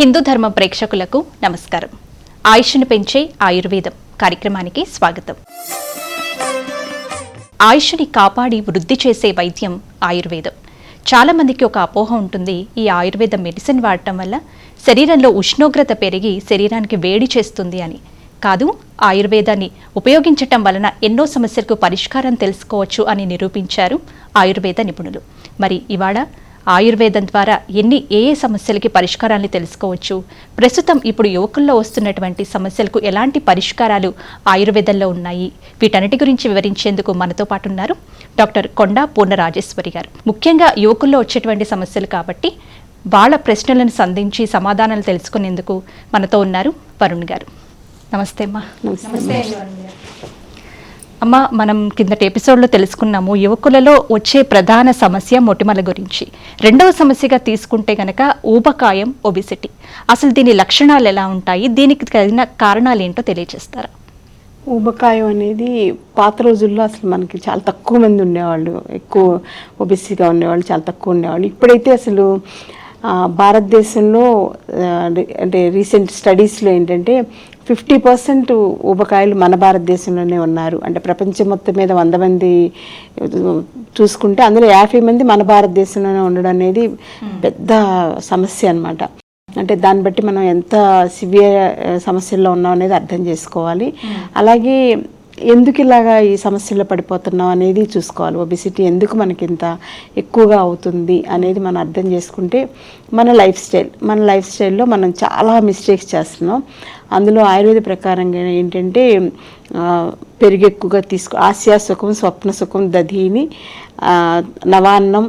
హిందూ ధర్మ ప్రేక్షకులకు నమస్కారం. ఆయుష్ను పెంచే ఆయుర్వేదం కార్యక్రమానికి స్వాగతం. ఆయుష్ని కాపాడి వృద్ధి చేసే వైద్యం ఆయుర్వేదం. చాలా మందికి ఒక అపోహ ఉంటుంది ఈ ఆయుర్వేద మెడిసిన్ వాడటం వల్ల శరీరంలో ఉష్ణోగ్రత పెరిగి శరీరానికి వేడి చేస్తుంది అని. కాదు ఆయుర్వేదాన్ని ఉపయోగించటం వలన ఎన్నో సమస్యలకు పరిష్కారం తెలుసుకోవచ్చు అని నిరూపించారు ఆయుర్వేద నిపుణులు. మరి ఇవాళ ఆయుర్వేదం ద్వారా ఎన్ని ఏ ఏ సమస్యలకి పరిష్కారాన్ని తెలుసుకోవచ్చు. ప్రస్తుతం ఇప్పుడు యువకుల్లో వస్తున్నటువంటి సమస్యలకు ఎలాంటి పరిష్కారాలు ఆయుర్వేదంలో ఉన్నాయి? వీటన్నిటి గురించి వివరించేందుకు మనతో పాటు ఉన్నారు డాక్టర్ కొండా పూర్ణ రాజేశ్వరి గారు. ముఖ్యంగా యువకుల్లో వచ్చేటువంటి సమస్యలు కాబట్టి వాళ్ళ ప్రశ్నలను సంధించి సమాధానాలు తెలుసుకునేందుకు మనతో ఉన్నారు వరుణ్ గారు. నమస్తే అమ్మా. నమస్తే అమ్మ మనం కిందటి ఎపిసోడ్లో తెలుసుకున్నాము యువకులలో వచ్చే ప్రధాన సమస్య మొటిమల గురించి. రెండవ సమస్యగా తీసుకుంటే గనక ఊబకాయం ఒబిసిటీ. అసలు దీని లక్షణాలు ఎలా ఉంటాయి? దీనికి తగిన కారణాలు ఏంటో తెలియజేస్తారా? ఊబకాయం అనేది పాత రోజుల్లో అసలు మనకి చాలా తక్కువ మంది ఉండేవాళ్ళు. ఎక్కువ ఒబిసిగా ఉండేవాళ్ళు చాలా తక్కువ ఉండేవాళ్ళు. ఇప్పుడైతే అసలు భారతదేశంలో అంటే రీసెంట్ స్టడీస్లో ఏంటంటే ఫిఫ్టీ పర్సెంట్ ఊబకాయలు మన భారతదేశంలోనే ఉన్నారు. అంటే ప్రపంచం మొత్తం మీద వంద మంది చూసుకుంటే అందులో యాభై మంది మన భారతదేశంలోనే ఉండడం అనేది పెద్ద సమస్య అన్నమాట. అంటే దాన్ని బట్టి మనం ఎంత సివియర్ సమస్యల్లో ఉన్నాం అనేది అర్థం చేసుకోవాలి. అలాగే ఎందుకు ఇలాగా ఈ సమస్యల్లో పడిపోతున్నాం అనేది చూసుకోవాలి. ఒబిసిటీ ఎందుకు మనకి ఇంత ఎక్కువగా అవుతుంది అనేది మనం అర్థం చేసుకుంటే మన లైఫ్ స్టైల్ మన లైఫ్ స్టైల్లో మనం చాలా మిస్టేక్స్ చేస్తున్నాం. అందులో ఆయుర్వేద ప్రకారంగా ఏంటంటే ఆ, పెరుగు ఎక్కువగా తీసుకో ఆస్యా సుఖం స్వప్న సుఖం దధీని నవాన్నం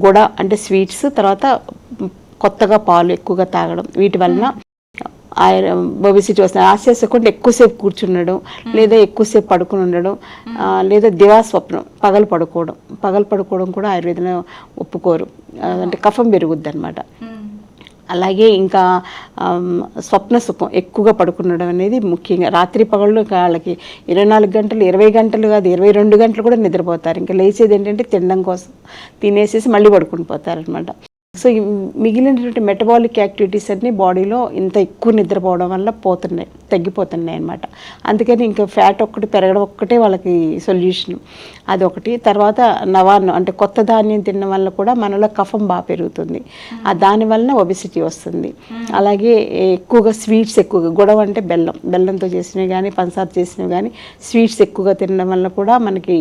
గుడ అంటే స్వీట్స్ తర్వాత కొత్తగా పాలు ఎక్కువగా తాగడం వీటి వలన ఒబిసిటీ వస్తుంది ఆశయాసకుండా ఎక్కువసేపు కూర్చుండడం లేదా ఎక్కువసేపు పడుకుని ఉండడం లేదా దివా స్వప్నం పగలు పడుకోవడం పగలు పడుకోవడం కూడా ఆయుర్వేదంలో ఒప్పుకోరు. అంటే కఫం పెరుగుద్ది అనమాట అలాగే ఇంకా స్వప్న సుఖం ఎక్కువగా పడుకునడం అనేది ముఖ్యంగా రాత్రి పగళ్ళు వాళ్ళకి ఇరవై నాలుగు గంటలు ఇరవై గంటలు కాదు ఇరవై రెండు గంటలు కూడా నిద్రపోతారు. ఇంకా లేచేది ఏంటంటే తినడం కోసం తినేసేసి మళ్ళీ పడుకుని పోతారనమాట సో మిగిలినటువంటి మెటబాలిక్ యాక్టివిటీస్ అన్నీ బాడీలో ఇంత ఎక్కువ నిద్రపోవడం వల్ల పోతున్నాయి తగ్గిపోతున్నాయి అనమాట అందుకని ఇంకా ఫ్యాట్ ఒక్కటి పెరగడం ఒక్కటే వాళ్ళకి సొల్యూషన్ అదొకటి. తర్వాత నవాన్నం అంటే కొత్త ధాన్యం తినడం వల్ల కూడా మనలో కఫం బాగా పెరుగుతుంది. ఆ దాని వలన ఒబిసిటీ వస్తుంది. అలాగే ఎక్కువగా స్వీట్స్ ఎక్కువగా గొడవ అంటే బెల్లం. బెల్లంతో చేసినవి కానీ పంచదార చేసినవి కానీ స్వీట్స్ ఎక్కువగా తినడం వల్ల కూడా మనకి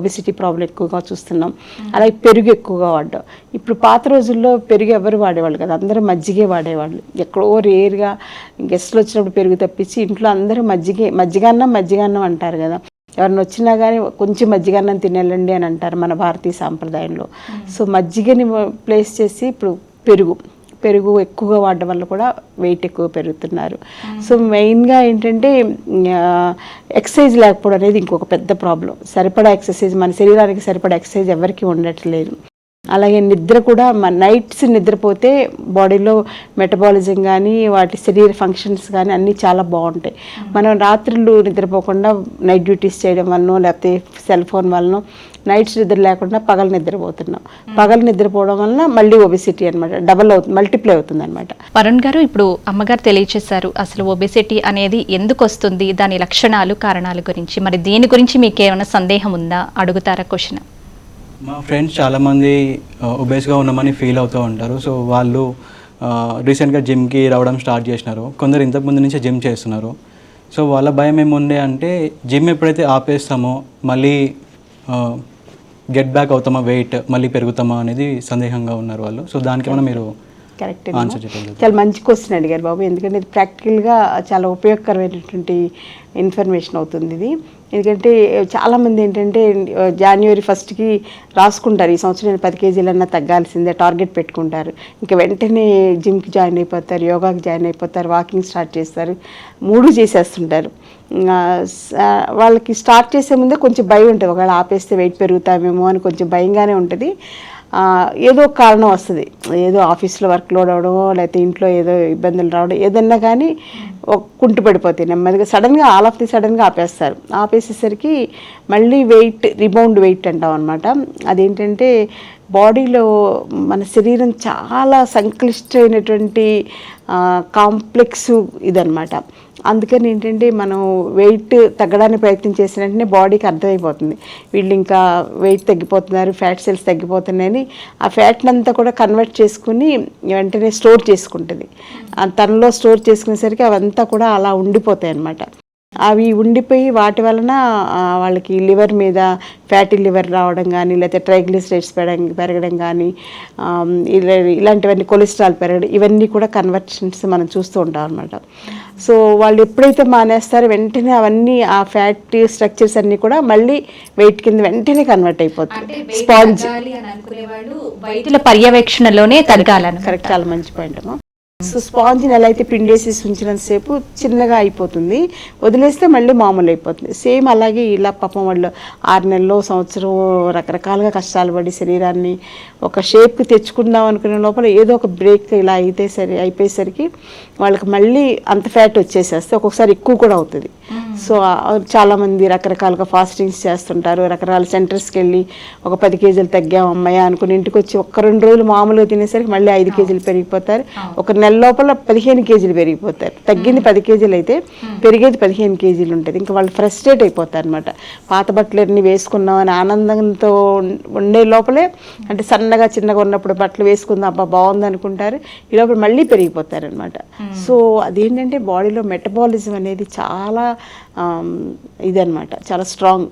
ఒబిసిటీ ప్రాబ్లం ఎక్కువగా చూస్తున్నాం. అలాగే పెరుగు ఎక్కువగా వాడడం. ఇప్పుడు పాత రోజుల్లో పెరుగు ఎవరు వాడేవాళ్ళు కదా. అందరూ మజ్జిగే వాడేవాళ్ళు. ఎక్కడో రేర్గా గెస్ట్లు వచ్చినప్పుడు పెరుగు తప్పించి ఇంట్లో అందరూ మజ్జిగే మజ్జిగన్నం మజ్జిగన్నం అంటారు కదా. ఎవరిని వచ్చినా కానీ కొంచెం మజ్జిగన్నం తినేళ్ళండి అని అంటారు మన భారతీయ సాంప్రదాయంలో. సో మజ్జిగని ప్లేస్ చేసి ఇప్పుడు పెరుగు పెరుగు ఎక్కువగా వాడడం వల్ల కూడా వెయిట్ ఎక్కువ పెరుగుతున్నారు. సో మెయిన్గా ఏంటంటే ఎక్సర్సైజ్ లేకపోవడం అనేది ఇంకొక పెద్ద ప్రాబ్లం. సరిపడా ఎక్సర్సైజ్ మన శరీరానికి సరిపడా ఎక్సర్సైజ్ ఎవరికి ఉండట్లేదు. అలాగే నిద్ర కూడా మన నైట్స్ నిద్రపోతే బాడీలో మెటబాలిజం కానీ వాటి శరీర ఫంక్షన్స్ కానీ అన్నీ చాలా బాగుంటాయి. మనం రాత్రులు నిద్రపోకుండా నైట్ డ్యూటీస్ చేయడం వలన లేకపోతే సెల్ ఫోన్ వలన నైట్స్ నిద్ర లేకుండా పగలు నిద్రపోతున్నాం. పగలు నిద్రపోవడం వలన మళ్ళీ ఒబెసిటీ అనమాట డబల్ అవుతుంది మల్టిప్లై అవుతుంది అనమాట వరుణ్ గారు ఇప్పుడు అమ్మగారు తెలియచేశారు అసలు ఒబెసిటీ అనేది ఎందుకు వస్తుంది దాని లక్షణాలు కారణాల గురించి. మరి దీని గురించి మీకు ఏమైనా సందేహం ఉందా? అడుగుతారా క్వశ్చన్? మా ఫ్రెండ్స్ చాలామంది ఒబేస్గా ఉన్నామని ఫీల్ అవుతూ ఉంటారు. సో వాళ్ళు రీసెంట్గా జిమ్కి రావడం స్టార్ట్ చేసినారు. కొందరు ఇంతకుముందు నుంచే జిమ్ చేస్తున్నారు. సో వాళ్ళ భయం ఏముండే అంటే జిమ్ ఎప్పుడైతే ఆపేస్తామో మళ్ళీ గెట్ బ్యాక్ అవుతామా వెయిట్ మళ్ళీ పెరుగుతామా అనేది సందేహంగా ఉన్నారు వాళ్ళు. సో దానికేమైనా మీరు కరెక్ట్ చాలా మంచి క్వశ్చన్ అడిగారు బాబు. ఎందుకంటే ఇది ప్రాక్టికల్గా చాలా ఉపయోగకరమైనటువంటి ఇన్ఫర్మేషన్ అవుతుంది ఇది. ఎందుకంటే చాలామంది ఏంటంటే జనవరి ఫస్ట్కి రాసుకుంటారు. ఈ సంవత్సరం నేను పది కేజీలన్నా తగ్గాల్సిందే టార్గెట్ పెట్టుకుంటారు. ఇంకా వెంటనే జిమ్కి జాయిన్ అయిపోతారు యోగాకి జాయిన్ అయిపోతారు వాకింగ్ స్టార్ట్ చేస్తారు. మూడు చేసేస్తుంటారు. వాళ్ళకి స్టార్ట్ చేసే ముందే కొంచెం భయం ఉంటుంది. ఒకవేళ ఆపేస్తే వెయిట్ పెరుగుతామేమో అని కొంచెం భయంగానే ఉంటుంది. ఏదో కారణం వస్తుంది. ఏదో ఆఫీస్లో వర్క్ లోడ్ అవడమో లేకపోతే ఇంట్లో ఏదో ఇబ్బందులు రావడం ఏదన్నా కానీ కుంటు పడిపోతాయి నెమ్మదిగా. సడన్గా ఆల్ ఆఫ్ ది సడన్గా ఆపేస్తారు. ఆపేసేసరికి మళ్ళీ వెయిట్ రిబౌండ్ వెయిట్ అంటాం అనమాట అదేంటంటే బాడీలో మన శరీరం చాలా సంక్లిష్టమైనటువంటి కాంప్లెక్స్ ఇదనమాట అందుకని ఏంటంటే మనం వెయిట్ తగ్గడానికి ప్రయత్నం చేసిన వెంటనే బాడీకి అర్థమైపోతుంది. వీళ్ళు ఇంకా వెయిట్ తగ్గిపోతున్నారు ఫ్యాట్ సెల్స్ తగ్గిపోతున్నాయని ఆ ఫ్యాట్ని అంతా కూడా కన్వర్ట్ చేసుకుని వెంటనే స్టోర్ చేసుకుంటుంది. ఆ తనలో స్టోర్ చేసుకునేసరికి అవంతా కూడా అలా ఉండిపోతాయి అన్నమాట అవి ఉండిపోయి వాటి వలన వాళ్ళకి లివర్ మీద ఫ్యాటీ లివర్ రావడం కానీ లేకపోతే ట్రైగ్లిసరైడ్స్ పెరగడం పెరగడం కానీ ఇలాంటివన్నీ కొలెస్ట్రాల్ పెరగడం ఇవన్నీ కూడా కన్వర్షన్స్ మనం చూస్తూ ఉంటాం అనమాట సో వాళ్ళు ఎప్పుడైతే మానేస్తారో వెంటనే అవన్నీ ఆ ఫ్యాట్ స్ట్రక్చర్స్ అన్నీ కూడా మళ్ళీ వెయిట్ కింద వెంటనే కన్వర్ట్ అయిపోతుంది స్పాంజ్. పర్యవేక్షణలోనే తగ్గాలను కరెక్ట్ చాలా మంచి పాయింట్ సో స్పాంజ్ని ఎలా అయితే ఉంచినంత సేపు చిన్నగా అయిపోతుంది. వదిలేస్తే మళ్ళీ మామూలు అయిపోతుంది. సేమ్ అలాగే ఇలా పాపం వాళ్ళు ఆరు నెలలు సంవత్సరం రకరకాలుగా కష్టాలు పడి శరీరాన్ని ఒక షేప్కి తెచ్చుకుందాం అనుకునే లోపల ఏదో ఒక బ్రేక్ ఇలా అయితే సరి అయిపోయేసరికి వాళ్ళకి మళ్ళీ అంత ఫ్యాట్ వచ్చేసేస్తే ఒక్కొక్కసారి ఎక్కువ కూడా అవుతుంది. సో ఆ- చాలా మంది రకరకాలుగా ఫాస్టింగ్స్ చేస్తుంటారు రకరకాల సెంటర్స్కి వెళ్ళి ఒక పది కేజీలు తగ్గాం అమ్మాయి అనుకుని ఇంటికి వచ్చి ఒక్క రెండు రోజులు మామూలుగా తినేసరికి మళ్ళీ ఐదు కేజీలు పెరిగిపోతారు. ఒక నెల లోపల పదిహేను కేజీలు పెరిగిపోతారు. తగ్గింది పది కేజీలు అయితే పెరిగేది పదిహేను కేజీలు ఉంటుంది. ఇంకా వాళ్ళు ఫ్రస్ట్రేట్ అయిపోతారు అనమాట పాత బట్టలన్నీ వేసుకున్నాం అని ఆనందంతో ఉండే లోపలే అంటే సన్నగా చిన్నగా ఉన్నప్పుడు బట్టలు వేసుకుందాం అబ్బా బాగుంది అనుకుంటారు ఈ లోపల మళ్ళీ పెరిగిపోతారు అనమాట సో అదేంటంటే బాడీలో మెటబాలిజం అనేది చాలా ఆమ్, ఇదన్నమాట చాలా స్ట్రాంగ్.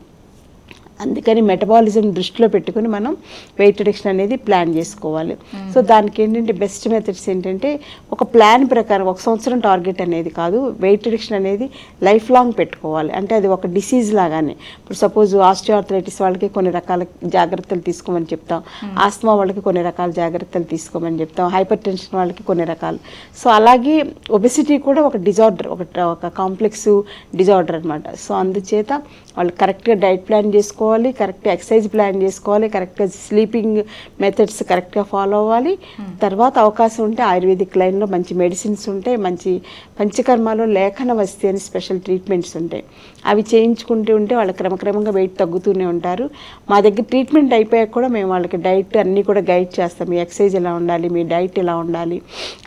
అందుకని మెటబాలిజం దృష్టిలో పెట్టుకుని మనం వెయిట్ రిడక్షన్ అనేది ప్లాన్ చేసుకోవాలి. సో దానికి ఏంటంటే బెస్ట్ మెథడ్స్ ఏంటంటే ఒక ప్లాన్ ప్రకారం ఒక సంవత్సరం టార్గెట్ అనేది కాదు వెయిట్ రిడక్షన్ అనేది లైఫ్ లాంగ్ పెట్టుకోవాలి. అంటే అది ఒక డిసీజ్ లాగానే. ఇప్పుడు సపోజ్ ఆస్టియోఆర్థరైటిస్ వాళ్ళకి కొన్ని రకాల జాగ్రత్తలు తీసుకోమని చెప్తాం. ఆస్తమా వాళ్ళకి కొన్ని రకాల జాగ్రత్తలు తీసుకోమని చెప్తాం. హైపర్ టెన్షన్ వాళ్ళకి కొన్ని రకాలు. సో అలాగే ఒబెసిటీ కూడా ఒక డిజార్డర్ ఒక ఒక కాంప్లెక్స్ డిజార్డర్ అనమాట సో అందుచేత వాళ్ళు కరెక్ట్గా డైట్ ప్లాన్ చేసుకోవాలి కరెక్ట్గా ఎక్సర్సైజ్ ప్లాన్ చేసుకోవాలి కరెక్ట్గా స్లీపింగ్ మెథడ్స్ కరెక్ట్గా ఫాలో అవ్వాలి. తర్వాత అవకాశం ఉంటే ఆయుర్వేదిక్ లైన్లో మంచి మెడిసిన్స్ ఉంటాయి మంచి పంచకర్మలో లేఖన వస్తే అని స్పెషల్ ట్రీట్మెంట్స్ ఉంటాయి. అవి చేయించుకుంటూ ఉంటే వాళ్ళు క్రమక్రమంగా వెయిట్ తగ్గుతూనే ఉంటారు. మా దగ్గర ట్రీట్మెంట్ అయిపోయాక కూడా మేము వాళ్ళకి డైట్ అన్నీ కూడా గైడ్ చేస్తాం. మీ ఎక్సర్సైజ్ ఎలా ఉండాలి మీ డైట్ ఎలా ఉండాలి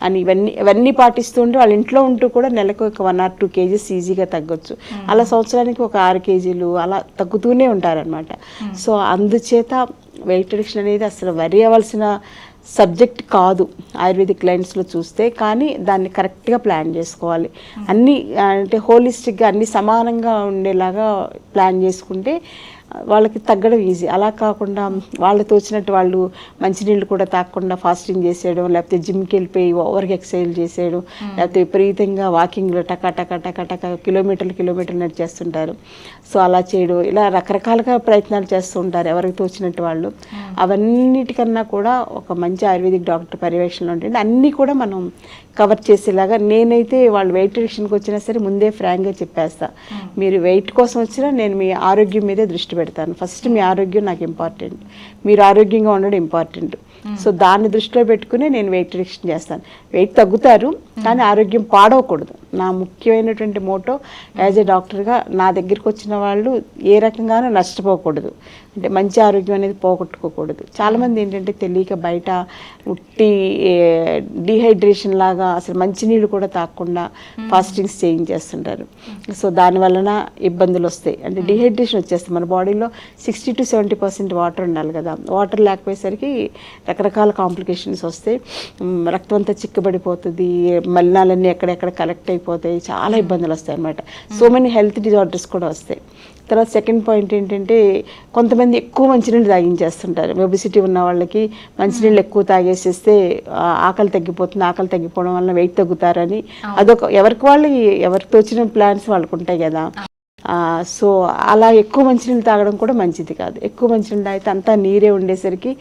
అని ఇవన్నీ ఇవన్నీ పాటిస్తూ ఉంటే వాళ్ళ ఇంట్లో ఉంటూ కూడా నెలకు ఒక వన్ ఆర్ టూ కేజీస్ ఈజీగా తగ్గొచ్చు. అలా సంవత్సరానికి ఒక ఆరు కేజీలు అలా తగ్గుతూనే ఉంటారనమాట సో అందుచేత వెయిట్ రిడక్షన్ అనేది అసలు వరి అవ్వాల్సిన సబ్జెక్ట్ కాదు ఆయుర్వేదిక్ లైన్స్లో చూస్తే కానీ దాన్ని కరెక్ట్గా ప్లాన్ చేసుకోవాలి. అన్నీ ఆ, అంటే హోలిస్టిక్గా అన్ని సమానంగా ఉండేలాగా ప్లాన్ చేసుకుంటే వాళ్ళకి తగ్గడం ఈజీ అలా కాకుండా వాళ్ళు తోచినట్టు వాళ్ళు మంచినీళ్ళు కూడా తాగకుండా ఫాస్టింగ్ చేసేయడం లేకపోతే జిమ్కి వెళ్ళిపోయి ఓవర్గా ఎక్సర్సైజ్ చేసేయడం లేకపోతే విపరీతంగా వాకింగ్లో టక టక టక టక కిలోమీటర్లు కిలోమీటర్లు నడిచేస్తుంటారు సో అలా చేయడం ఇలా రకరకాలుగా ప్రయత్నాలు చేస్తూ ఉంటారు ఎవరికి తోచినట్టు వాళ్ళు. అవన్నిటికన్నా కూడా ఒక మంచి ఆయుర్వేదిక్ డాక్టర్ పర్యవేక్షణలో ఉంటుంది అన్నీ కూడా మనం కవర్ చేసేలాగా నేనైతే వాళ్ళు వెయిట్ రిడక్షన్కి వచ్చినా సరే ముందే ఫ్రాంక్గా చెప్పేస్తా. మీరు వెయిట్ కోసం వచ్చినా నేను మీ ఆరోగ్యం మీదే దృష్టి పెడతాను. ఫస్ట్ మీ ఆరోగ్యం నాకు ఇంపార్టెంట్ మీరు ఆరోగ్యంగా ఉండడం ఇంపార్టెంట్ సో దాన్ని దృష్టిలో పెట్టుకుని నేను వెయిట్ రిడక్షన్ చేస్తాను. వెయిట్ తగ్గుతారు కానీ ఆరోగ్యం పాడవకూడదు. నా ముఖ్యమైనటువంటి మోటో యాజ్ ఏ డాక్టర్గా నా దగ్గరికి వచ్చిన వాళ్ళు ఏ రకంగానూ నష్టపోకూడదు. అంటే మంచి ఆరోగ్యం అనేది పోగొట్టుకోకూడదు. చాలామంది ఏంటంటే తెలియక బయట ఉట్టి డీహైడ్రేషన్ లాగా అసలు మంచినీళ్ళు కూడా తాగకుండా ఫాస్టింగ్స్ చేయించేస్తుంటారు. సో దాని వలన ఇబ్బందులు వస్తాయి. అంటే డిహైడ్రేషన్ వచ్చేస్తుంది. మన బాడీలో sixty to seventy percent water ఉండాలి కదా. వాటర్ లేకపోయేసరికి రకరకాల కాంప్లికేషన్స్ వస్తాయి. రక్తం అంతా చిక్కబడిపోతుంది మలినాలన్నీ ఎక్కడెక్కడ కలెక్ట్ అయిపోతాయి చాలా ఇబ్బందులు వస్తాయి అన్నమాట. సో మెనీ హెల్త్ డిజార్డర్స్ కూడా వస్తాయి. తర్వాత సెకండ్ పాయింట్ ఏంటంటే కొంతమంది ఎక్కువ మంచినీళ్ళు తాగించేస్తుంటారు. ఒబిసిటీ ఉన్న వాళ్ళకి మంచినీళ్ళు ఎక్కువ తాగేసేస్తే ఆకలి తగ్గిపోతుంది. ఆకలి తగ్గిపోవడం వల్ల వెయిట్ తగ్గుతారని. అదొక ఎవరికి వాళ్ళు ఎవరికి తోచిన ప్లాన్స్ వాళ్ళకు ఉంటాయి కదా సో అలా ఎక్కువ మంచినీళ్ళు తాగడం కూడా మంచిది కాదు. ఎక్కువ మంచినీళ్ళు తాగితే అంతా నీరే ఉండేసరికి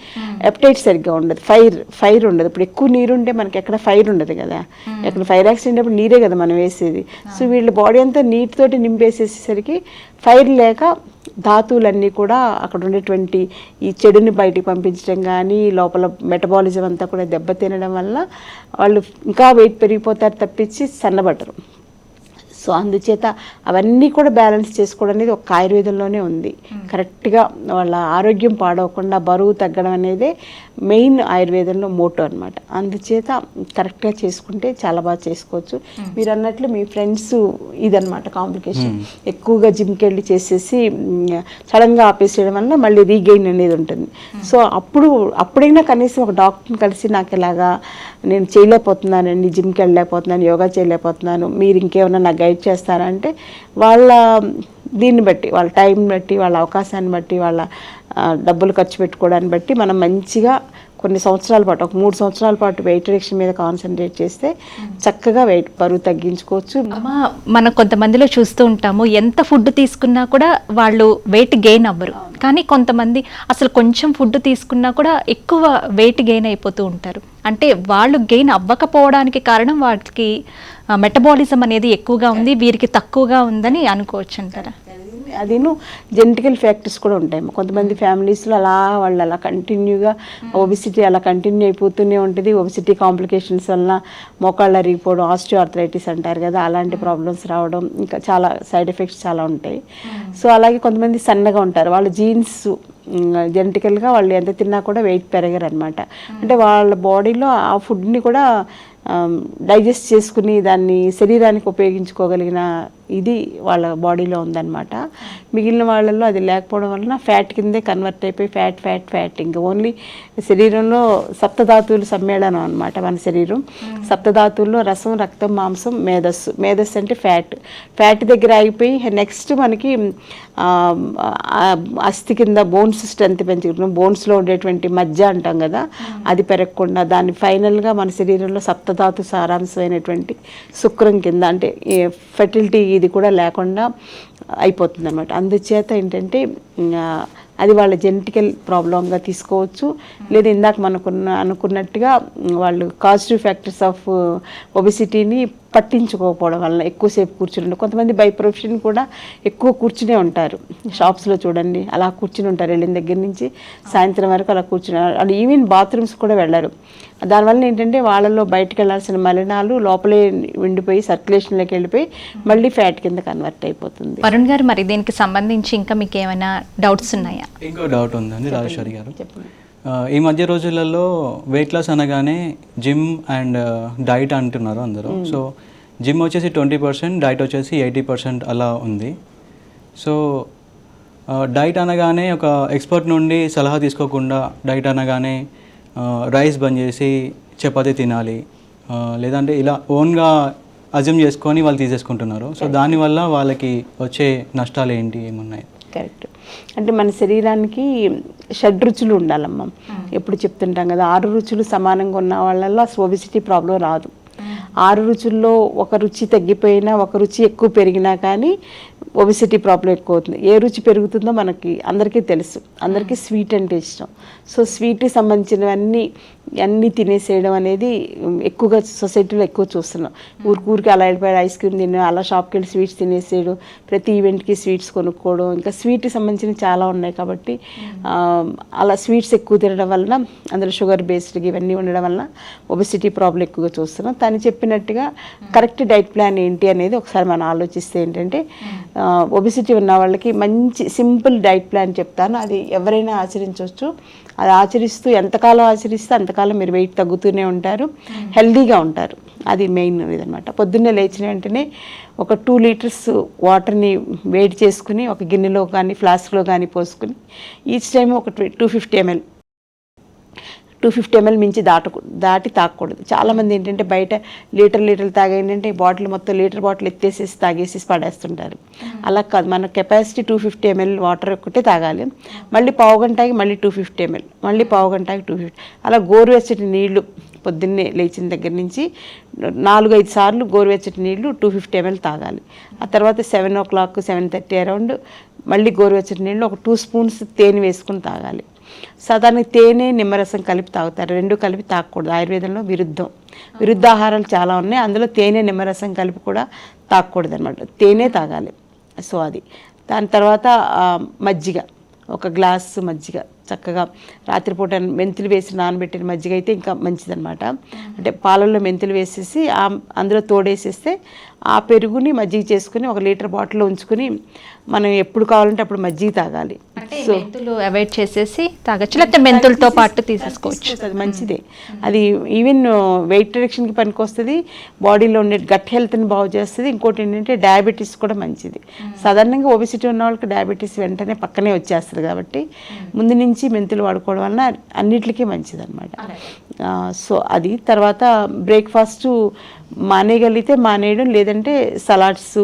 ఎప్టైట్ సరిగ్గా ఉండదు. ఫైర్ ఫైర్ ఉండదు. ఇప్పుడు ఎక్కువ నీరు ఉంటే మనకి ఎక్కడ ఫైర్ ఉండదు కదా. ఎక్కడ ఫైర్ యాక్సిడెంట్ అప్పుడు నీరే కదా మనం వేసేది. సో వీళ్ళ బాడీ అంతా నీటితోటి నింపేసేసరికి ఫైర్ లేక ధాతువులన్నీ కూడా అక్కడ ఉండేటువంటి ఈ చెడుని బయటికి పంపించడం కానీ లోపల మెటబాలిజం అంతా కూడా దెబ్బతినడం వల్ల వాళ్ళు ఇంకా వెయిట్ పెరిగిపోతారు తప్పించి సన్నబట్టరు సో అందుచేత అవన్నీ కూడా బ్యాలెన్స్ చేసుకోవడం అనేది ఒక ఆయుర్వేదంలోనే ఉంది. కరెక్ట్గా వాళ్ళ ఆరోగ్యం పాడవకుండా బరువు తగ్గడం అనేది మెయిన్ ఆయుర్వేదంలో మోటో అనమాట అందుచేత కరెక్ట్గా చేసుకుంటే చాలా బాగా చేసుకోవచ్చు. మీరు అన్నట్లు మీ ఫ్రెండ్స్ ఇదనమాట కాంప్లికేషన్. ఎక్కువగా జిమ్కి వెళ్ళి చేసేసి సడన్గా ఆపేసేయడం వల్ల మళ్ళీ రీగెయిన్ అనేది ఉంటుంది. సో అప్పుడు అప్పుడైనా కనీసం ఒక డాక్టర్ని కలిసి నాకు ఇలాగా నేను చేయలేకపోతున్నానండి జిమ్కి వెళ్ళలేకపోతున్నాను యోగా చేయలేకపోతున్నాను మీరు ఇంకేమైనా నాకు గైడ్ చేస్తారా అంటే వాళ్ళ దీన్ని బట్టి వాళ్ళ టైం బట్టి వాళ్ళ అవకాశాన్ని బట్టి వాళ్ళ డబ్బులు ఖర్చు పెట్టుకోవడాన్ని బట్టి మనం మంచిగా కొన్ని సంవత్సరాల పాటు ఒక మూడు సంవత్సరాల పాటు వెయిట్ రిడక్షన్ మీద కాన్సన్ట్రేట్ చేస్తే చక్కగా వెయిట్ బరువు తగ్గించుకోవచ్చు. మనం కొంతమందిలో చూస్తూ ఉంటాము ఎంత ఫుడ్ తీసుకున్నా కూడా వాళ్ళు వెయిట్ గెయిన్ అవ్వరు. కానీ కొంతమంది అసలు కొంచెం ఫుడ్ తీసుకున్నా కూడా ఎక్కువ వెయిట్ గెయిన్ అయిపోతూ ఉంటారు. అంటే వాళ్ళు గెయిన్ అవ్వకపోవడానికి కారణం వాటికి మెటబాలిజం అనేది ఎక్కువగా ఉంది వీరికి తక్కువగా ఉందని అనుకోవచ్చు అంటారా? అదిను జెనెటికల్ ఫ్యాక్టర్స్ కూడా ఉంటాయి. కొంతమంది ఫ్యామిలీస్లో అలా వాళ్ళు అలా కంటిన్యూగా ఒబిసిటీ అలా కంటిన్యూ అయిపోతూనే ఉంటుంది. ఒబిసిటీ కాంప్లికేషన్స్ వలన మోకాళ్ళు అరిగిపోవడం ఆస్టియోఆర్థరైటిస్ అంటారు కదా అలాంటి ప్రాబ్లమ్స్ రావడం ఇంకా చాలా సైడ్ ఎఫెక్ట్స్ చాలా ఉంటాయి. సో అలాగే కొంతమంది సన్నగా ఉంటారు. వాళ్ళ జీన్స్ జెనెటికల్గా వాళ్ళు ఎంత తిన్నా కూడా వెయిట్ పెరగరు అనమాట అంటే వాళ్ళ బాడీలో ఆ ఫుడ్ని కూడా డైజెస్ట్ చేసుకుని దాన్ని శరీరానికి ఉపయోగించుకోగలిగిన ఇది వాళ్ళ బాడీలో ఉందన్నమాట. మిగిలిన వాళ్ళల్లో అది లేకపోవడం వలన ఫ్యాట్ కిందే కన్వర్ట్ అయిపోయి ఫ్యాట్ ఫ్యాట్ ఫ్యాట్. ఇంకా ఓన్లీ శరీరంలో సప్తధాతువుల సమ్మేళనం అనమాట మన శరీరం. సప్తధాతువుల్లో రసం రక్తం మాంసం మేధస్సు. మేధస్సు అంటే ఫ్యాట్. ఫ్యాట్ దగ్గర ఆగిపోయి నెక్స్ట్ మనకి అస్థి కింద బోన్స్ స్ట్రెంత్ పెంచుకుంటున్నాం బోన్స్లో ఉండేటువంటి మజ్జ అంటాం కదా అది పెరగకుండా దాన్ని ఫైనల్గా మన శరీరంలో సప్తధాతు సారాంశమైనటువంటి శుక్రం కింద అంటే ఫెర్టిలిటీ ఇది కూడా లేకుండా అయిపోతుంది అనమాట అందుచేత ఏంటంటే అది వాళ్ళ జెనెటికల్ ప్రాబ్లంగా తీసుకోవచ్చు. లేదా ఇందాక మనకున్న అనుకున్నట్టుగా వాళ్ళు కాజిటివ్ ఫ్యాక్టర్స్ ఆఫ్ ఒబిసిటీని పట్టించుకోకపోవడం వల్ల ఎక్కువసేపు కూర్చుని. కొంతమంది బై ప్రొఫెషన్ కూడా ఎక్కువ కూర్చునే ఉంటారు. షాప్స్లో చూడండి అలా కూర్చుని ఉంటారు. వెళ్ళిన దగ్గర నుంచి సాయంత్రం వరకు అలా కూర్చుని వాళ్ళు ఈవెన్ బాత్రూమ్స్ కూడా వెళ్ళరు. దానివల్ల ఏంటంటే వాళ్ళలో బయటకు వెళ్ళాల్సిన మలినాలు లోపలే ఉండిపోయి సర్క్యులేషన్లోకి వెళ్ళిపోయి మళ్ళీ ఫ్యాట్ కింద కన్వర్ట్ అయిపోతుంది. వరుణ్ గారు మరి దీనికి సంబంధించి ఇంకా మీకు ఏమైనా డౌట్స్ ఉన్నాయా? ఇంకో డౌట్ ఉందండి రాజేశ్వరి గారు. చెప్పండి. ఈ మధ్య రోజులలో వెయిట్ లాస్ అనగానే జిమ్ అండ్ డైట్ అంటున్నారు అందరూ. సో జిమ్ వచ్చేసి ట్వంటీ పర్సెంట్ డైట్ వచ్చేసి ఎయిటీ పర్సెంట్ అలా ఉంది. సో డైట్ అనగానే ఒక ఎక్స్పర్ట్ నుండి సలహా తీసుకోకుండా డైట్ అనగానే రైస్ బంద్ చేసి చపాతీ తినాలి. లేదంటే ఇలా ఓన్గా అజ్యూమ్ చేసుకొని వాళ్ళు తీసేసుకుంటున్నారు. సో దానివల్ల వాళ్ళకి వచ్చే నష్టాలు ఏంటి ఏమున్నాయి? కరెక్ట్. అంటే మన శరీరానికి షడ్ రుచులు ఉండాలమ్మా. ఎప్పుడు చెప్తుంటాం కదా ఆరు రుచులు సమానంగా ఉన్న వాళ్ళల్లో అసలు ఒబిసిటీ ప్రాబ్లం రాదు. ఆరు రుచుల్లో ఒక రుచి తగ్గిపోయినా ఒక రుచి ఎక్కువ పెరిగినా కానీ ఒబిసిటీ ప్రాబ్లం ఎక్కువ అవుతుంది ఏ రుచి పెరుగుతుందో మనకి అందరికీ తెలుసు. అందరికీ స్వీట్ అంటే ఇష్టం. సో స్వీట్కి సంబంధించినవన్నీ అన్నీ తినేసేయడం అనేది ఎక్కువగా సొసైటీలో ఎక్కువ చూస్తున్నాం. ఊరికి ఊరికి అలా వెళ్ళిపోయాడు ఐస్ క్రీమ్ తిన్నా అలా షాప్కి వెళ్ళి స్వీట్స్ తినేసేయడం ప్రతి ఈవెంట్కి స్వీట్స్ కొనుక్కోవడం ఇంకా స్వీట్కి సంబంధించిన చాలా ఉన్నాయి కాబట్టి అలా స్వీట్స్ ఎక్కువ తినడం వలన అందులో షుగర్ బేస్డ్ ఇవన్నీ ఉండడం వలన ఒబిసిటీ ప్రాబ్లం ఎక్కువగా చూస్తున్నాం. తను చెప్పినట్టుగా కరెక్ట్ డైట్ ప్లాన్ ఏంటి అనేది ఒకసారి మనం ఆలోచిస్తే ఏంటంటే ఒబిసిటీ ఉన్న వాళ్ళకి మంచి సింపుల్ డైట్ ప్లాన్ చెప్తాను. అది ఎవరైనా ఆచరించవచ్చు. అది ఆచరిస్తూ ఎంతకాలం ఆచరిస్తే అంతకాలం మీరు వెయిట్ తగ్గుతూనే ఉంటారు. హెల్దీగా ఉంటారు. అది మెయిన్ ఇదనమాట పొద్దున్నే లేచిన వెంటనే ఒక టూ లీటర్స్ వాటర్ని వేడి చేసుకుని ఒక గిన్నెలో కానీ ఫ్లాస్క్లో కానీ పోసుకుని ఈచ్ టైం ఒక two fifty ml two fifty ml మించి దాటకు దాటి తాగకూడదు చాలామంది ఏంటంటే బయట లీటర్ లీటర్లు తాగే ఏంటంటే ఈ బాటిల్ మొత్తం లీటర్ బాటిల్ ఎత్తేసేసి తాగేసేసి పడేస్తుంటారు. అలా కాదు. మన capacity two fifty ml water ఒకటే తాగాలి. మళ్ళీ పావు గంటకి మళ్ళీ టూ ఫిఫ్టీ ఎంఎల్ మళ్ళీ పావు గంటకి టూ ఫిఫ్టీ. అలా గోరువెచ్చటి నీళ్ళు పొద్దున్నే లేచిన దగ్గర నుంచి నాలుగు ఐదు సార్లు గోరువెచ్చటి నీళ్ళు టూ ఫిఫ్టీ ఎంఎల్ తాగాలి. ఆ తర్వాత seven o'clock seven thirty around మళ్ళీ గోరువెచ్చటి నీళ్ళు ఒక టూ స్పూన్స్ తేనె వేసుకుని తాగాలి. సాధారణ తేనె నిమ్మరసం కలిపి తాగుతారు. రెండు కలిపి తాగకూడదు. ఆయుర్వేదంలో విరుద్ధం. విరుద్ధ ఆహారాలు చాలా ఉన్నాయి. అందులో తేనె నిమ్మరసం కలిపి కూడా తాగకూడదు అనమాట తేనె తాగాలి. సో అది. దాని తర్వాత మజ్జిగ. ఒక గ్లాస్ మజ్జిగ. చక్కగా రాత్రిపూట మెంతులు వేసి నానబెట్టిన మజ్జిగ అయితే ఇంకా మంచిదనమాట అంటే పాలల్లో మెంతులు వేసేసి ఆ అందులో తోడేసేస్తే ఆ పెరుగుని మజ్జిగ చేసుకుని ఒక లీటర్ బాటిల్లో ఉంచుకుని మనం ఎప్పుడు కావాలంటే అప్పుడు మజ్జిగ తాగాలి. అంటే మెంతులు అవాయిడ్ చేసేసి తాగొచ్చు. లేకపోతే మెంతులతో పాటు తీసేసుకోవచ్చు. అది మంచిదే. అది ఈవెన్ వెయిట్ రిడక్షన్కి పనికొస్తుంది. బాడీలో ఉండే గట్ హెల్త్ని బాగు చేస్తుంది. ఇంకోటి ఏంటంటే డయాబెటీస్ కూడా మంచిది. సాధారణంగా ఒబిసిటీ ఉన్న వాళ్ళకి డయాబెటీస్ వెంటనే పక్కనే వచ్చేస్తుంది కాబట్టి ముందు నుంచి మెంతులు వాడుకోవడం వలన అన్నిటికీ మంచిది అనమాట సో అది తర్వాత బ్రేక్ఫాస్ట్ మానేయగలిగితే మానేయడం లేదంటే సలాడ్స్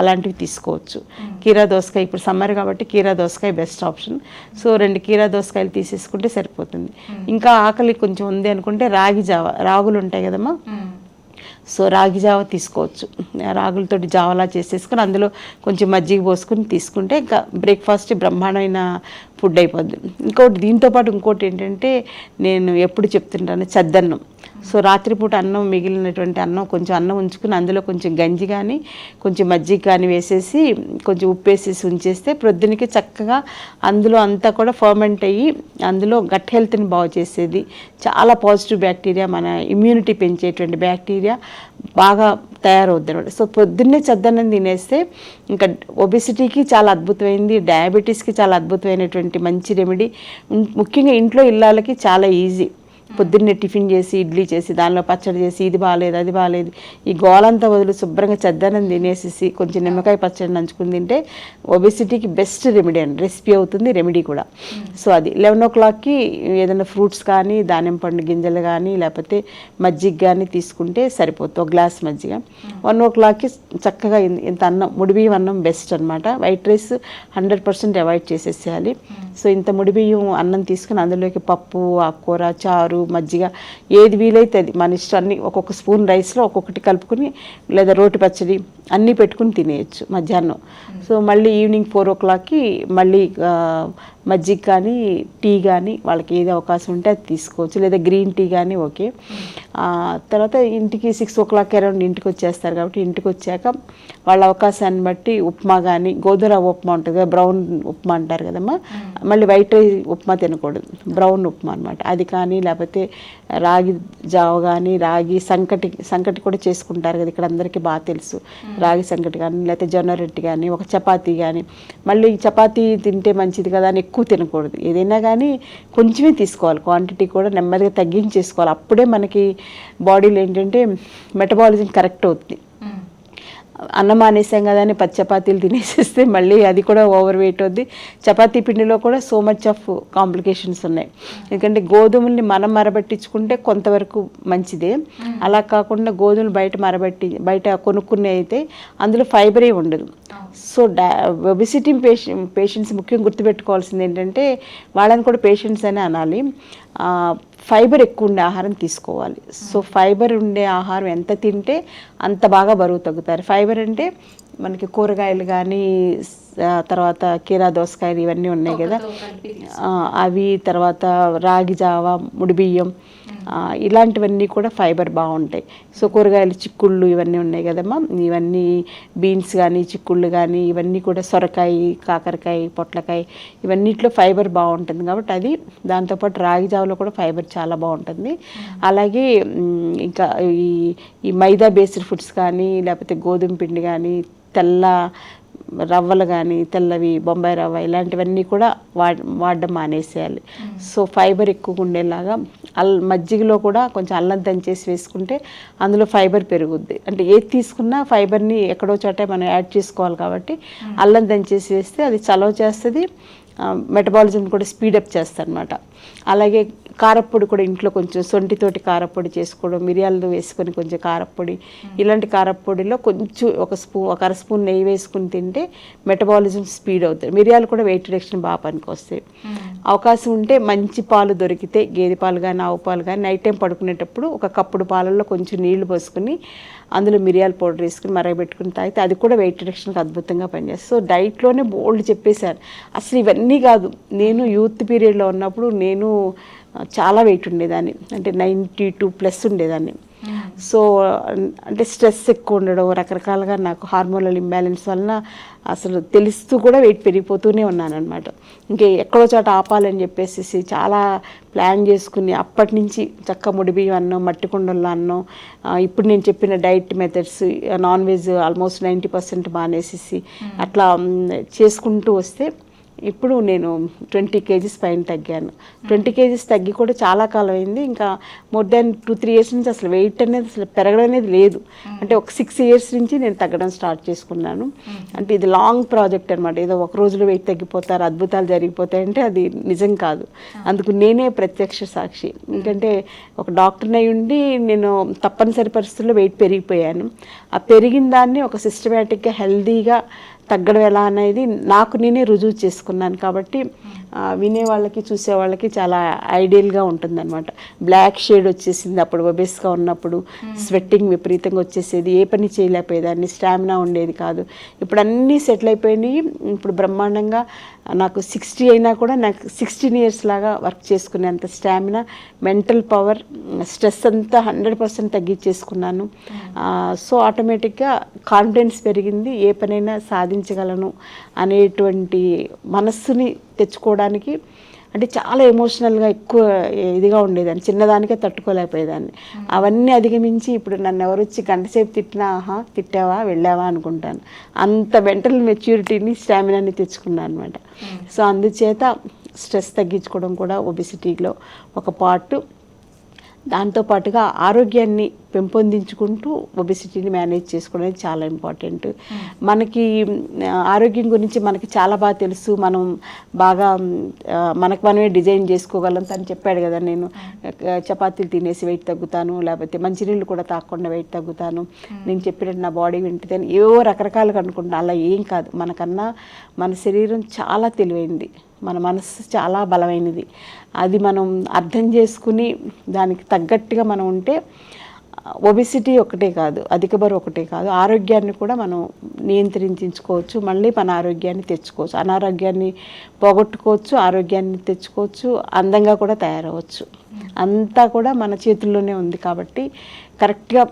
అలాంటివి తీసుకోవచ్చు. కీరా దోసకాయ ఇప్పుడు సమ్మర్ కాబట్టి కీరా దోసకాయ బెస్ట్ ఆప్షన్. సో రెండు కీరా దోసకాయలు తీసేసుకుంటే సరిపోతుంది. ఇంకా ఆకలి కొంచెం ఉంది అనుకుంటే రాగి జావ రాగులు ఉంటాయి కదమ్మా? సో రాగి జావ తీసుకోవచ్చు. రాగులతోటి జావలా చేసేసుకుని అందులో కొంచెం మజ్జిగ పోసుకుని తీసుకుంటే ఇంకా బ్రేక్ఫాస్ట్ బ్రహ్మాండమైన ఫుడ్ అయిపోద్ది. ఇంకోటి దీంతో పాటు ఇంకోటి ఏంటంటే నేను ఎప్పుడు చెప్తుంటాను చద్దన్నం. సో రాత్రిపూట అన్నం మిగిలినటువంటి అన్నం కొంచెం అన్నం ఉంచుకుని అందులో కొంచెం గంజి కానీ కొంచెం మజ్జిగ కానీ వేసేసి కొంచెం ఉప్పు వేసేసి ఉంచేస్తే ప్రొద్దునకి చక్కగా అందులో అంతా కూడా ఫర్మెంట్ అయ్యి అందులో గట్ హెల్త్ని బాగు చేసేది. చాలా పాజిటివ్ బ్యాక్టీరియా మన ఇమ్యూనిటీ పెంచేటువంటి బ్యాక్టీరియా బాగా తయారవుద్ది. అనమాట సో పొద్దున్నే చద్దన్నం తినేస్తే ఇంకా ఒబిసిటీకి చాలా అద్భుతమైంది డయాబెటీస్కి చాలా అద్భుతమైనటువంటి మంచి రెమెడీ ముఖ్యంగా ఇంట్లో ఇళ్ళకి చాలా ఈజీ పొద్దున్నే టిఫిన్ చేసి ఇడ్లీ చేసి దానిలో పచ్చడి చేసి ఇది బాగాలేదు అది బాగాలేదు ఈ గోలంతా వదిలి శుభ్రంగా చద్దనం తినేసేసి కొంచెం నిమ్మకాయ పచ్చడి నంచుకుని తింటే ఒబిసిటీకి బెస్ట్ రెమెడీ అండి. రెసిపీ అవుతుంది రెమెడీ కూడా. సో అది లెవెన్ ఓ క్లాక్కి ఏదైనా ఫ్రూట్స్ కానీ దానిమ్మ పండు గింజలు కానీ లేకపోతే మజ్జిగ కానీ తీసుకుంటే సరిపోతుంది ఒక గ్లాస్ మజ్జిగ. వన్ ఓ క్లాక్కి చక్కగా ఇంత అన్నం ముడిబియ్యం అన్నం బెస్ట్ అనమాట white rice hundred percent avoid చేసేసేయాలి. So ఇంత ముడిబియ్యం అన్నం తీసుకుని అందులోకి పప్పు ఆకుకూర చారు మజ్జిగ ఏది వీలైతే అది మన ఇష్టం అన్ని ఒక్కొక్క స్పూన్ రైస్లో ఒక్కొక్కటి కలుపుకుని లేదా రోటి పచ్చడి అన్నీ పెట్టుకుని తినేయచ్చు మధ్యాహ్నం. సో మళ్ళీ ఈవినింగ్ ఫోర్ ఓ క్లాక్కి మళ్ళీ మజ్జిగ కానీ టీ కానీ వాళ్ళకి ఏది అవకాశం ఉంటే అది తీసుకోవచ్చు. లేదా గ్రీన్ టీ కానీ ఓకే. తర్వాత ఇంటికి సిక్స్ ఓ క్లాక్ అరౌండ్ ఇంటికి వచ్చేస్తారు కాబట్టి ఇంటికి వచ్చాక వాళ్ళ అవకాశాన్ని బట్టి ఉప్మా కానీ గోధుమ రవ్వ ఉప్మా ఉంటుంది కదా బ్రౌన్ ఉప్మా అంటారు కదమ్మా. మళ్ళీ వైట్ రైస్ ఉప్మా తినకూడదు. బ్రౌన్ ఉప్మా అనమాట అది కానీ లేకపోతే రాగి జావ కానీ రాగి సంకటి సంకటి కూడా చేసుకుంటారు కదా. ఇక్కడ అందరికీ బాగా తెలుసు. రాగి సంకటి కానీ లేకపోతే జొన్న రొట్టె కానీ ఒక చపాతీ కానీ మళ్ళీ చపాతీ తింటే మంచిది కదా అని ఎక్కువ తినకూడదు. ఏదైనా కానీ కొంచెమే తీసుకోవాలి. క్వాంటిటీ కూడా నెమ్మదిగా తగ్గించేసుకోవాలి. అప్పుడే మనకి బాడీలో ఏంటంటే మెటబాలిజం కరెక్ట్ అవుతుంది అన్నం మానేసాం కదా అని పచ్చి చపాతీలు తినేసేస్తే మళ్ళీ అది కూడా ఓవర్ వెయిట్ అవుద్ది. చపాతీ పిండిలో కూడా సో మచ్ ఆఫ్ కాంప్లికేషన్స్ ఉన్నాయి. ఎందుకంటే గోధుమల్ని మనం మరబట్టించుకుంటే కొంతవరకు మంచిదే. అలా కాకుండా గోధుమలు బయట మరబట్టి బయట కొనుక్కునే అయితే అందులో ఫైబరే ఉండదు. సో డా ఒబిసిటీ పేషెంట్ పేషెంట్స్ ముఖ్యంగా గుర్తుపెట్టుకోవాల్సింది ఏంటంటే వాళ్ళని కూడా పేషెంట్స్ అని అనాలి. ఫైబర్ ఎక్కువ ఉండే ఆహారం తీసుకోవాలి. సో ఫైబర్ ఉండే ఆహారం ఎంత తింటే అంత బాగా బరువు తగ్గుతారు. ఫైబర్ అంటే మనకి కూరగాయలు కానీ తర్వాత కీరా దోసకాయలు ఇవన్నీ ఉన్నాయి కదా. అవి తర్వాత రాగి జావ ముడిబియ్యం ఇలాంటివన్నీ కూడా ఫైబర్ బాగుంటాయి. సో కూరగాయలు చిక్కుళ్ళు ఇవన్నీ ఉన్నాయి కదమ్మా. ఇవన్నీ బీన్స్ కానీ చిక్కుళ్ళు కానీ ఇవన్నీ కూడా సొరకాయ కాకరకాయ పొట్లకాయ ఇవన్నిట్లో ఫైబర్ బాగుంటుంది కాబట్టి అది దాంతోపాటు రాగి జావలో కూడా ఫైబర్ చాలా బాగుంటుంది. అలాగే ఇంకా ఈ ఈ మైదా బేస్డ్ ఫుడ్స్ కానీ లేకపోతే గోధుమ పిండి కానీ తెల్ల రవ్వలు కానీ తెల్లవి బొంబాయి రవ్వ ఇలాంటివన్నీ కూడా వాడ వాడడం మానేసేయాలి. సో ఫైబర్ ఎక్కువగా ఉండేలాగా అల్ మజ్జిగలో కూడా కొంచెం అల్లం దంచేసి వేసుకుంటే అందులో ఫైబర్ పెరుగుద్ది. అంటే ఏది తీసుకున్నా ఫైబర్ని ఎక్కడో చోట మనం యాడ్ చేసుకోవాలి కాబట్టి అల్లం దంచేసి వేస్తే అది చలవ చేస్తుంది మెటబాలిజం కూడా స్పీడప్ చేస్తారు అనమాట అలాగే కారప్పొడి కూడా ఇంట్లో కొంచెం సొంటితోటి కారప్పొడి చేసుకోవడం మిరియాలు వేసుకొని కొంచెం కారప్పొడి ఇలాంటి కారప్పొడిలో కొంచెం ఒక స్పూ ఒక అర స్పూన్ నెయ్యి వేసుకుని తింటే మెటబాలిజం స్పీడ్ అవుతుంది. మిరియాలు కూడా వెయిట్ రిడక్షన్ బాగా పనికొస్తాయి. అవకాశం ఉంటే మంచి పాలు దొరికితే గేదె పాలు కానీ ఆవు పాలు కానీ నైట్ టైం పడుకునేటప్పుడు ఒక కప్పుడు పాలల్లో కొంచెం నీళ్ళు పోసుకుని అందులో మిరియాల పౌడర్ వేసుకుని మరగబెట్టుకుని తాగితే అది కూడా వెయిట్ రిడక్షన్కి అద్భుతంగా పనిచేస్తుంది. సో డైట్లోనే బోల్డ్ చెప్పేశారు. అసలు ఇవన్నీ కాదు. నేను యూత్ పీరియడ్లో ఉన్నప్పుడు నేను చాలా వెయిట్ ఉండేదాన్ని. అంటే నైంటీ టూ ప్లస్ ఉండేదాన్ని సో అంటే స్ట్రెస్ ఎక్కువ ఉండడం రకరకాలుగా నాకు హార్మోనల్ ఇంబ్యాలెన్స్ వలన అసలు తెలుస్తూ కూడా వెయిట్ పెరిగిపోతూనే ఉన్నాను అనమాట ఇంకే ఎక్కడో చోట ఆపాలని చెప్పేసి చాలా ప్లాన్ చేసుకుని అప్పటి నుంచి చక్క ముడి బియ్యం అన్నం మట్టి కుండల్లో అన్నం ఇప్పుడు నేను చెప్పిన diet methods non veg almost ninety percent మానేసేసి అట్లా మ్, చేసుకుంటూ వస్తే ఇప్పుడు నేను ట్వంటీ కేజీస్ పైన తగ్గాను. ట్వంటీ కేజీస్ తగ్గి కూడా చాలా కాలం అయింది. ఇంకా more than two three years నుంచి అసలు వెయిట్ అనేది అసలు పెరగడం అనేది లేదు. అంటే ఒక సిక్స్ ఇయర్స్ నుంచి నేను తగ్గడం స్టార్ట్ చేసుకున్నాను. అంటే ఇది లాంగ్ ప్రాజెక్ట్ అనమాట ఏదో ఒక రోజులో వెయిట్ తగ్గిపోతారు అద్భుతాలు జరిగిపోతాయంటే అది నిజం కాదు. అందుకు నేనే ప్రత్యక్ష సాక్షి. ఎందుకంటే ఒక డాక్టర్ని అయి ఉండి నేను తప్పనిసరి పరిస్థితుల్లో వెయిట్ పెరిగిపోయాను. ఆ పెరిగిన దాన్ని ఒక సిస్టమేటిక్గా హెల్దీగా తగ్గడం ఎలా అనేది నాకు నేనే రుజువు చేసుకున్నాను కాబట్టి వినే వాళ్ళకి చూసే వాళ్ళకి చాలా ఐడియల్గా ఉంటుందన్నమాట. బ్లాక్ షేడ్ వచ్చేసింది అప్పుడు ఒబెస్గా ఉన్నప్పుడు స్వెట్టింగ్ విపరీతంగా వచ్చేసేది ఏ పని చేయలేకపోయేదాన్ని స్టామినా ఉండేది కాదు. ఇప్పుడు అన్నీ సెటిల్ అయిపోయినాయి. ఇప్పుడు బ్రహ్మాండంగా నాకు సిక్స్టీ అయినా కూడా నాకు సిక్స్టీన్ ఇయర్స్ లాగా వర్క్ చేసుకునేంత స్టామినా మెంటల్ పవర్ స్ట్రెస్ అంతా హండ్రెడ్ పర్సెంట్ తగ్గించేసుకున్నాను. సో ఆటోమేటిక్గా కాన్ఫిడెన్స్ పెరిగింది. ఏ పనైనా సాధించగలను అనేటువంటి మనస్సుని తెచ్చుకోవడానికి అంటే చాలా ఎమోషనల్గా ఎక్కువ ఇదిగా ఉండేదాన్ని. చిన్నదానికే తట్టుకోలేకపోయేదాన్ని. అవన్నీ అధిగమించి ఇప్పుడు నన్ను ఎవరు వచ్చి గంటసేపు తిట్టినా ఆహా తిట్టావా వెళ్ళావా అనుకుంటాను. అంత మెంటల్ మెచ్యూరిటీని స్టామినాని తెచ్చుకున్నాను అనమాట సో అందుచేత స్ట్రెస్ తగ్గించుకోవడం కూడా ఒబిసిటీలో ఒక పార్ట్ దాంతోపాటుగా ఆరోగ్యాన్ని పెంపొందించుకుంటూ ఒబిసిటీని మేనేజ్ చేసుకోవడం అనేది చాలా ఇంపార్టెంట్ మనకి మ్, ఆరోగ్యం గురించి మనకి చాలా బాగా తెలుసు. మనం బాగా మనకు మనమే డిజైన్ చేసుకోగలం తను చెప్పాడు కదా నేను. ఆ, చపాతీలు తినేసి వెయిట్ తగ్గుతాను లేకపోతే మంచినీళ్ళు కూడా తాగకుండా వెయిట్ తగ్గుతాను. నేను చెప్పినట్టు నా బాడీ వింటుందని ఏవో రకరకాలుగా అనుకుంటున్నా. అలా ఏం కాదు. మనకన్నా మన శరీరం చాలా తెలివైంది. మన మనస్సు చాలా బలమైనది. అది మనం అర్థం చేసుకుని దానికి తగ్గట్టుగా మనం ఉంటే ఒబిసిటీ ఒకటే కాదు అధిక బరువు ఒకటే కాదు ఆరోగ్యాన్ని కూడా మనం నియంత్రించుకోవచ్చు. మళ్ళీ మన ఆరోగ్యాన్ని తెచ్చుకోవచ్చు. అనారోగ్యాన్ని పోగొట్టుకోవచ్చు ఆరోగ్యాన్ని తెచ్చుకోవచ్చు అందంగా కూడా తయారవచ్చు అంతా కూడా మన చేతుల్లోనే ఉంది కాబట్టి కరెక్ట్గా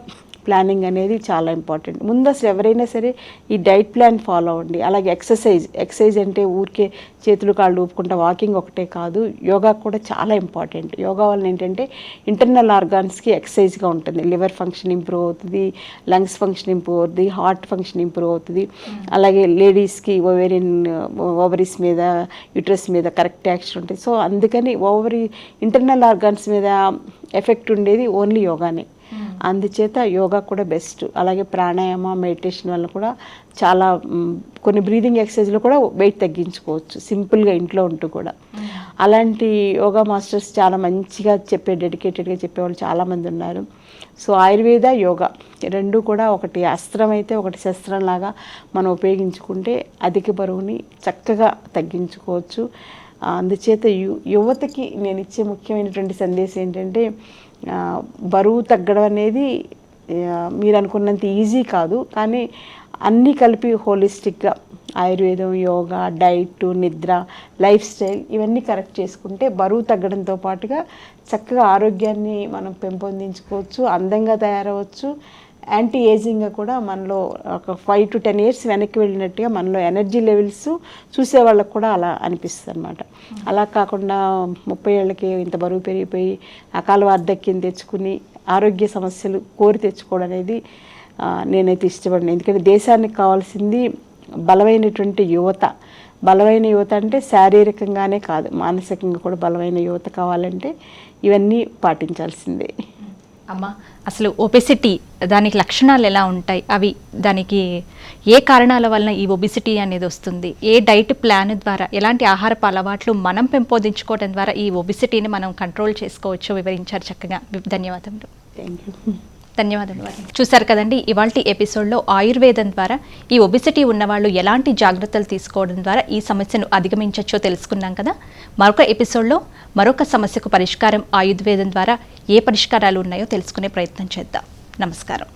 ప్లానింగ్ అనేది చాలా ఇంపార్టెంట్ ముందు అసలు ఎవరైనా సరే ఈ డైట్ ప్లాన్ ఫాలో అవ్వండి. అలాగే ఎక్సర్సైజ్ ఎక్సర్సైజ్ అంటే ఊరికే చేతులు కాళ్ళు ఊపుకుంటా వాకింగ్ ఒకటే కాదు యోగా కూడా చాలా ఇంపార్టెంట్ యోగా వల్ల ఏంటంటే ఇంటర్నల్ ఆర్గాన్స్కి ఎక్సర్సైజ్గా ఉంటుంది. లివర్ ఫంక్షన్ ఇంప్రూవ్ అవుతుంది లంగ్స్ ఫంక్షన్ ఇంప్రూవ్ అవుతుంది హార్ట్ ఫంక్షన్ ఇంప్రూవ్ అవుతుంది. అలాగే లేడీస్కి ఓవేరియన్ ఓవరీస్ మీద యూట్రస్ మీద కరెక్ట్ యాక్షన్ ఉంటుంది సో అందుకని ఓవరీ ఇంటర్నల్ ఆర్గాన్స్ మీద ఎఫెక్ట్ ఉండేది ఓన్లీ యోగానే. అందుచేత యోగా కూడా బెస్ట్ అలాగే ప్రాణాయామ మెడిటేషన్ వల్ల కూడా చాలా కొన్ని బ్రీదింగ్ ఎక్సర్సైజ్లో కూడా వెయిట్ తగ్గించుకోవచ్చు. సింపుల్గా ఇంట్లో ఉంటూ కూడా. అలాంటి యోగా మాస్టర్స్ చాలా మంచిగా చెప్పే డెడికేటెడ్గా చెప్పేవాళ్ళు చాలామంది ఉన్నారు. సో ఆయుర్వేద యోగా రెండు కూడా ఒకటి అస్త్రం అయితే ఒకటి శస్త్రంలాగా మనం ఉపయోగించుకుంటే అధిక బరువుని చక్కగా తగ్గించుకోవచ్చు. అందుచేత యు యువతకి నేను ఇచ్చే ముఖ్యమైనటువంటి సందేశం ఏంటంటే బరువు తగ్గడం అనేది మీరు అనుకున్నంత ఈజీ కాదు కానీ అన్నీ కలిపి హోలిస్టిక్గా ఆయుర్వేదం యోగా డైట్ నిద్ర లైఫ్ స్టైల్ ఇవన్నీ కరెక్ట్ చేసుకుంటే బరువు తగ్గడంతో పాటుగా చక్కగా ఆరోగ్యాన్ని మనం పెంపొందించుకోవచ్చు అందంగా తయారవచ్చు యాంటీ ఏజింగ్గా కూడా మనలో ఒక ఫైవ్ టు టెన్ ఇయర్స్ వెనక్కి వెళ్ళినట్టుగా మనలో ఎనర్జీ లెవెల్స్ చూసే వాళ్ళకి కూడా అలా అనిపిస్తుంది అనమాట అలా కాకుండా ముప్పై ఏళ్ళకి ఇంత బరువు పెరిగిపోయి అకాల వార్ధక్యం తెచ్చుకుని ఆరోగ్య సమస్యలు కోరి తెచ్చుకోవడం అనేది నేనైతే ఇష్టపడను. ఎందుకంటే దేశానికి కావాల్సింది బలమైనటువంటి యువత. బలమైన యువత అంటే శారీరకంగానే కాదు మానసికంగా కూడా బలమైన యువత కావాలంటే ఇవన్నీ పాటించాల్సిందే. అమ్మ అసలు ఒబెసిటీ దానికి లక్షణాలు ఎలా ఉంటాయి? అవి దానికి ఏ కారణాల వలన ఈ ఒబిసిటీ అనేది వస్తుంది? ఏ డైట్ ప్లాన్ ద్వారా ఎలాంటి ఆహారపు అలవాట్లు మనం పెంపొందించుకోవడం ద్వారా ఈ ఒబిసిటీని మనం కంట్రోల్ చేసుకోవచ్చు వివరించారు చక్కగా. ధన్యవాదములు. థ్యాంక్ యూ ధన్యవాదాలు చూశారు కదండి ఇవాల్టి ఎపిసోడ్లో ఆయుర్వేదం ద్వారా ఈ ఒబిసిటీ ఉన్నవాళ్ళు ఎలాంటి జాగ్రత్తలు తీసుకోవడం ద్వారా ఈ సమస్యను అధిగమించవచ్చో తెలుసుకున్నాం కదా. మరొక ఎపిసోడ్లో మరొక సమస్యకు పరిష్కారం ఆయుర్వేదం ద్వారా ఏ పరిష్కారాలు ఉన్నాయో తెలుసుకునే ప్రయత్నం చేద్దాం. నమస్కారం.